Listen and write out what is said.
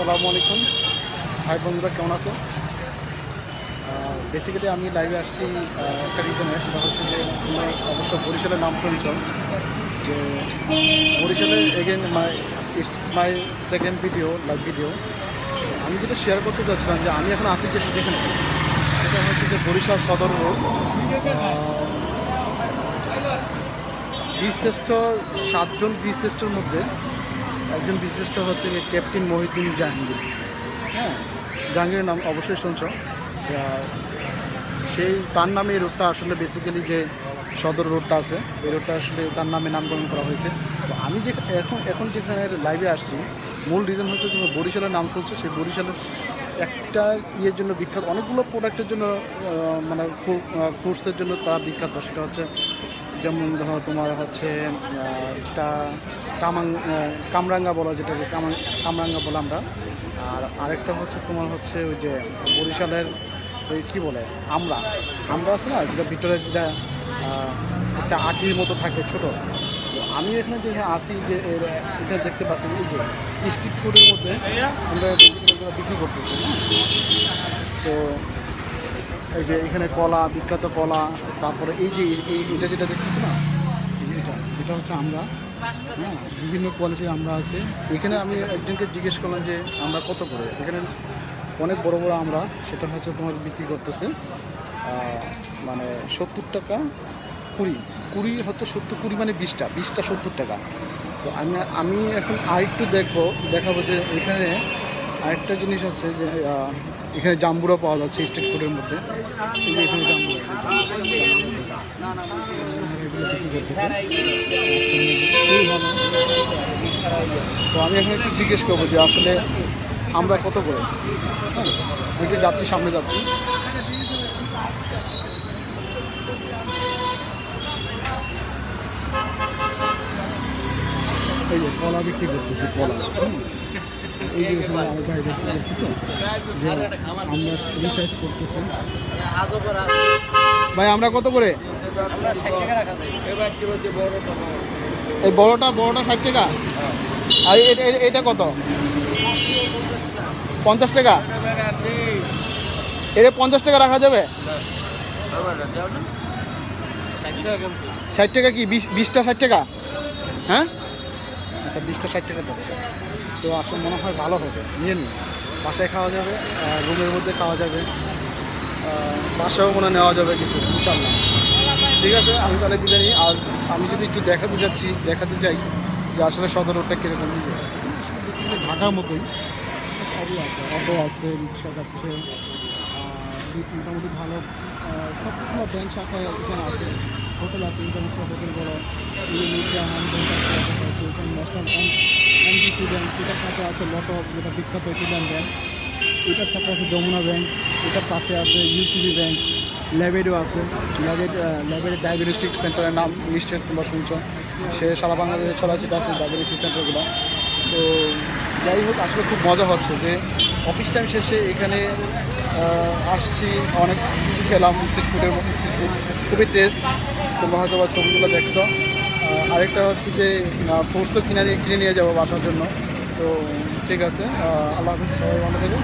আসসালামু আলাইকুম। ভাই বন্ধুরা, কেমন আছো বেসিক্যালি আমি লাইভে আসছি একটা রিজনে সেটা হচ্ছে যে অবশ্য বরিশালের নাম শুনছ। যে বরিশালে again my it's my second video live video আমি যেটা শেয়ার করতে চাচ্ছিলাম যে আমি এখন আছি যে যেখানে। সেটা হচ্ছে যে বরিশাল সদর রোড বিশিষ্ট সাতজন বিশিষ্টর মধ্যে একজন বিশিষ্ট হচ্ছে গিয়ে ক্যাপ্টেন মহিউদ্দিন জাহাঙ্গীর। হ্যাঁ জাহাঙ্গীরের নাম অবশ্যই শুনছ। সেই, তার নামে এই রোডটা আসলে বেসিক্যালি যে সদর রোডটা আছে, এই রোডটা আসলে তার নামে নামকরণ করা হয়েছে। তো আমি যে এখন এখন যেখানে লাইভে আসছি, মূল রিজন হচ্ছে যে বরিশালের নাম শুনছে, সেই বরিশালের একটা ইয়ের জন্য বিখ্যাত, অনেকগুলো প্রোডাক্টের জন্য মানে ফ্রুটসের জন্য তারা বিখ্যাত। সেটা হচ্ছে যেমন ধরো তোমার হচ্ছে যেটা কামাং কামরাঙ্গা বলা, যেটাকে কামাং কামরাঙ্গা বলে আমরা। আর আরেকটা হচ্ছে তোমার হচ্ছে ওই যে বরিশালের ওই কী বলে আমরা আমরা আছে না, যেটা ভিতরে যেটা একটা আঠির মতো থাকে ছোট। আমি এখানে যেখানে আসি, যে এখানে দেখতে পাচ্ছি এই যে স্ট্রিট ফুডের মধ্যে আমরা বিক্রি করতেছি হ্যাঁ? তো এই যে এখানে কলা, বিখ্যাত কলা, তারপরে এই যে এটা যেটা দেখতেছি না? এটা এটা হচ্ছে আমরা। হ্যাঁ বিভিন্ন কোয়ালিটির আমরা আছে। এখানে আমি একজনকে জিজ্ঞেস করলাম যে আমরা কত করে? এখানে অনেক বড় বড় আমরা, সেটা হচ্ছে তোমার বিক্রি করতেছে। মানে সত্তর টাকা কুড়ি। কুড়ি হচ্ছে সত্তর, কুড়ি মানে বিশটা। বিশটা সত্তর টাকা। তো আমি আমি এখন আরেকটু দেখব, দেখাবো যে এখানে আরেকটা জিনিস আছে যে এখানে জাম্বুরা পাওয়া যাচ্ছে স্ট্রিট ফুডের মধ্যে। এখানে। তো আমি এখন একটু জিজ্ঞেস করব যে আসলে আমরা কত করে? হ্যাঁ যাচ্ছি, সামনে যাচ্ছি। এই যে কলা বিক্রি করতেছি, কলা। ভাই, আমরা কত করে? এই বড়টা বড়টা ষাট টাকা? আর এটা কত? পঞ্চাশ টাকা? এটা পঞ্চাশ টাকা রাখা যাবে? ষাট টাকা কি? বিশ, বিশটা ষাট টাকা? হ্যাঁ? আচ্ছা বিশটা ষাট টাকা যাচ্ছে। তো আসলে মনে হয় ভালো হবে। নিয়ে নিন। বাসায় খাওয়া যাবে রুমের মধ্যে খাওয়া যাবে বাসায়ও মনে নেওয়া যাবে কিছু ইনশাল্লাহ ঠিক আছে, আমি তাহলে বিদায় নিই। আর আমি যদি একটু দেখাতে যাচ্ছি, দেখাতে চাই যে আসলে সদর রোডটা কীরকম নিজে ঢাকার মতোই। সবই আছে, অটো আছে, রিক্সা যাচ্ছে। মোটামুটি ভালো সবগুলো ব্যাংক শাখা এখানে আছে হোটেল আছে ইন্টারন্যাশনাল হোটেল আছে, এখানে ন্যাশনাল এনডিসি ব্যাংক এটার সাথে আছে লটো যেটা বিখ্যাত ইন্ডিয়ান ব্যাংক এটার সাথে আছে যমুনা ব্যাংক এটার পাশে আছে ইউসিবি ব্যাংক ল্যাবেডও আছে ল্যাবেড ল্যাবেড ডায়াগনস্টিক সেন্টারের নাম নিশ্চয়ই তোমরা শুনছো। সে সারা বাংলাদেশে ছড়াছিট আছে ডায়াগনস্টিক সেন্টারগুলো তো যাই হোক, আসলে খুব মজা হচ্ছে যে অফিস টাইম শেষে এখানে আসছি, অনেক কিছু খেলাম স্ট্রিট ফুডের মতো স্ট্রিট ফুড খুবই টেস্ট তোমরা হয়তো বা ছবিগুলো দেখছ। আরেকটা হচ্ছে যে ফোর্সও কিনে কিনে নিয়ে যাব বাসার জন্য। তো ঠিক আছে আল্লাহ হাফিজ, সবাই ভালো থেকে।